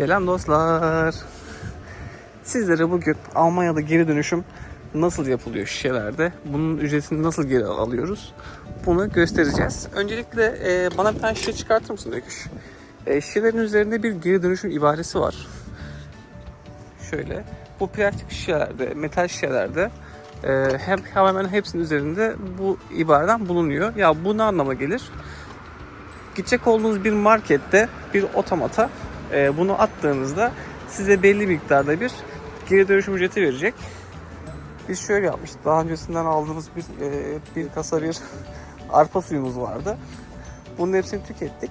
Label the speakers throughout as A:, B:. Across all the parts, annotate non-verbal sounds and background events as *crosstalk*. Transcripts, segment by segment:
A: Selam dostlar. Sizlere bugün Almanya'da geri dönüşüm nasıl yapılıyor şişelerde, bunun ücretini nasıl geri alıyoruz bunu göstereceğiz. Öncelikle e, bana bir tane şişe çıkartır mısın Öyküş? E, şişelerin üzerinde bir geri dönüşüm ibaresi var. Şöyle, bu plastik şişelerde, metal şişelerde e, hem hemen hepsinin üzerinde bu ibareden bulunuyor. Ya bu ne anlama gelir? gidecek olduğunuz bir markette bir otomata e, bunu attığınızda size belli miktarda bir geri dönüşüm ücreti verecek. Biz şöyle yapmıştık. Daha öncesinden aldığımız bir e, bir kasa bir *laughs* arpa suyumuz vardı. Bunun hepsini tükettik.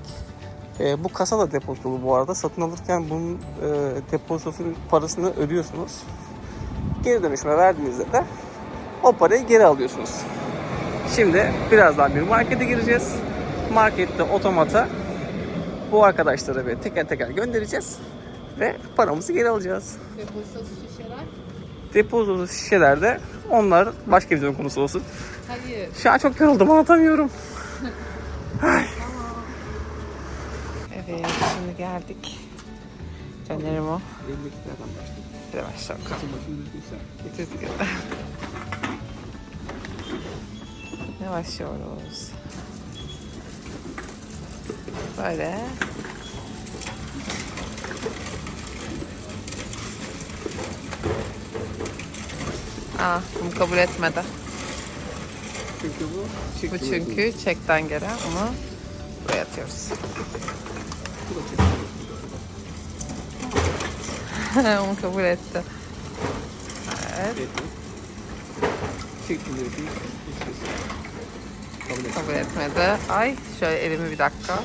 A: E, bu kasa da depozitolu bu arada. Satın alırken bunun e, depozitosunun parasını ödüyorsunuz. Geri dönüşüme verdiğinizde de o parayı geri alıyorsunuz. Şimdi birazdan bir markete gireceğiz. Markette otomata bu arkadaşlara böyle teker teker göndereceğiz ve paramızı geri alacağız.
B: Depozitosu şişeler.
A: Depozito şişelerde onlar başka videonun konusu olsun.
B: Hayır.
A: Şu an çok yoruldum anlatamıyorum. *laughs*
B: Evet şimdi geldik. Canerim o.
A: 52'lerden başladık.
B: Bir de başla bakalım. Bitirdik ya. Ne başlıyoruz? Böyle. Aa, bunu kabul etmedi.
A: Çünkü bu
B: Bu çünkü çekten gelen onu buraya atıyoruz. *laughs* onu kabul etti. Evet.
A: Kabul et.
B: kabul etmedi. Ay, şöyle elimi bir dakika.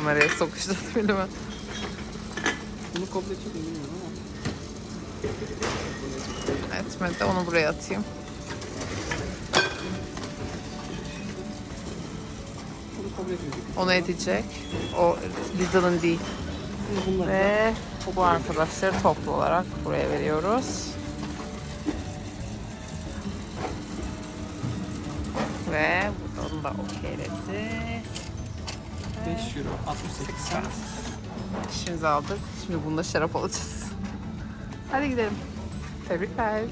B: Kameraya sokuşturdu elimi.
A: Bunu kabul edecek mi bilmiyorum ama.
B: Etmedi, onu buraya atayım.
A: Bunu.
B: Onu edecek. O Lidl'ın değil. Ve bu arkadaşları toplu olarak buraya veriyoruz. Ve onu da okeyledi.
A: 5 euro 68 cent.
B: İşimizi aldık. Şimdi bunda şarap alacağız. Hadi gidelim. Tebrikler.